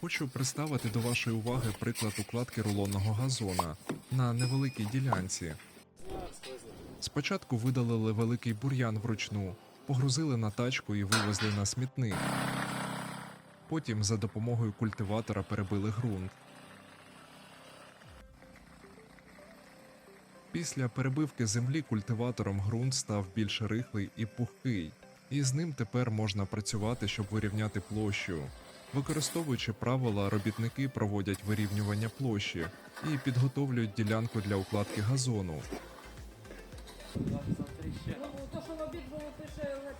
Хочу представити до вашої уваги приклад укладки рулонного газона на невеликій ділянці. Спочатку видалили великий бур'ян вручну, погрузили на тачку і вивезли на смітник. Потім за допомогою культиватора перебили ґрунт. Після перебивки землі культиватором ґрунт став більш рихлий і пухкий, і з ним тепер можна працювати, щоб вирівняти площу. Використовуючи правила, робітники проводять вирівнювання площі і підготовлюють ділянку для укладки газону. Ну, то, що в обід було пише е.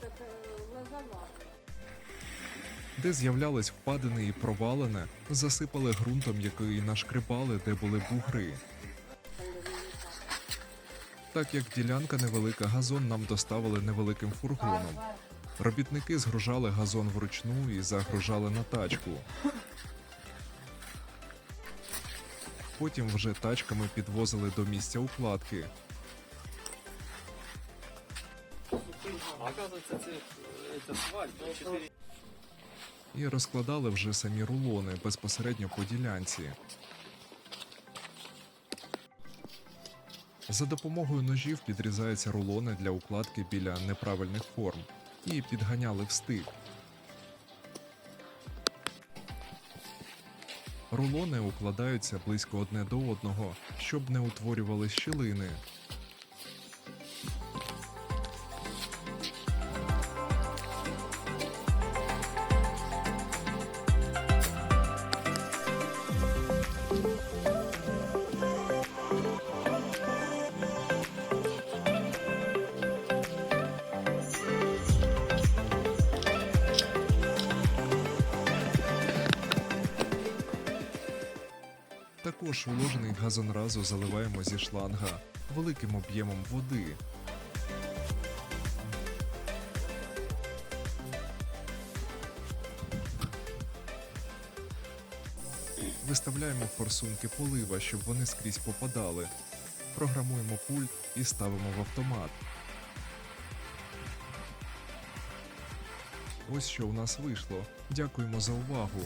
Де з'являлись впадини і провалини, засипали ґрунтом, який нашкрибали, де були бугри. Так як ділянка невелика, газон нам доставили невеликим фургоном. Робітники згружали газон вручну і загружали на тачку. Потім вже тачками підвозили до місця укладки. Оказывается, это, это сваль, ну, 4 і розкладали вже самі рулони безпосередньо по ділянці. За допомогою ножів підрізаються рулони для укладки біля неправильних форм і підганяли в стиль. Рулони укладаються близько одне до одного, щоб не утворювали щілини. Також уложений газонразу заливаємо зі шланга великим об'ємом води. Виставляємо форсунки полива, щоб вони скрізь попадали. Програмуємо пульт і ставимо в автомат. Ось що у нас вийшло. Дякуємо за увагу.